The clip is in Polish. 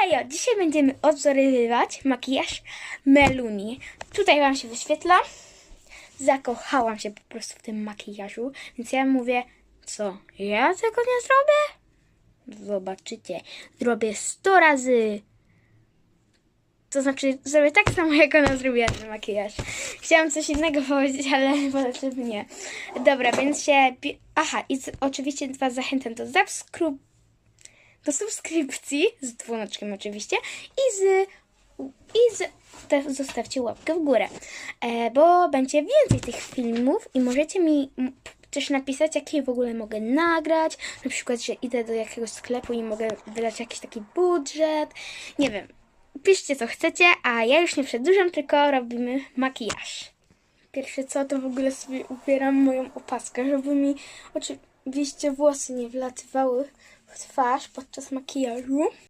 Hejo, dzisiaj będziemy odwzorywać makijaż Meluni. Tutaj Wam się wyświetla. Zakochałam się po prostu w tym makijażu, więc ja mówię, co, ja tego nie zrobię? Zobaczycie, zrobię 100 razy. To znaczy, zrobię tak samo, jak ona zrobiła ten makijaż. Chciałam coś innego powiedzieć, ale żeby nie. Dobra, więc się... Aha, i oczywiście Was zachęcam do subskryb do subskrypcji, z dzwoneczkiem oczywiście, i z, i z te, zostawcie łapkę w górę, e, bo będzie więcej tych filmów i możecie mi też napisać, jakie w ogóle mogę nagrać, na przykład, że idę do jakiegoś sklepu i mogę wydać jakiś taki budżet, nie wiem, piszcie co chcecie, a ja już nie przedłużam, tylko robimy makijaż. Pierwsze co, to w ogóle sobie ubieram moją opaskę, żeby mi oczywiście włosy nie wlatywały w twarz podczas makijażu.